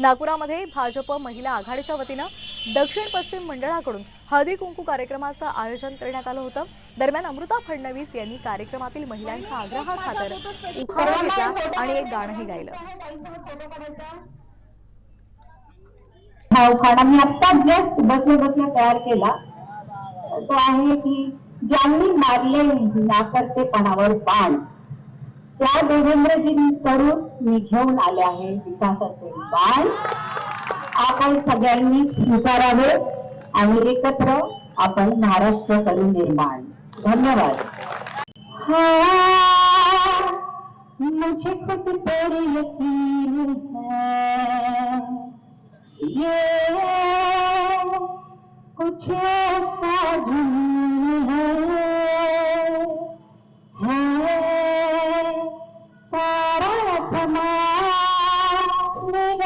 नागपुरामध्ये भाजप महिला आघाडीच्या वतीनं दक्षिण पश्चिम मंडळाकडून हळदी कुंकू कार्यक्रमाचं आयोजन करण्यात आलं होतं. दरम्यान अमृता फडणवीस यांनी कार्यक्रमातील महिलांच्या आग्रहाखातर उखाणा घेतला आणि एक गाणंही गायलं. हा उखाणा मी आत्ताच जस्ट बसल्या बसल्या तयार केला. तो आहे की ज्यांनी मारले नाकर्तेपणावर पाण त्या देवेंद्रजींकडून मी घेऊन आले आहे विकासाचे बाण. आपण सगळ्यांनी स्वीकारावे आणि एकत्र आपण महाराष्ट्र करून निर्माण. धन्यवाद. मुझे खुद पर यकीन है। ये कुछ ऐसा जुनून है da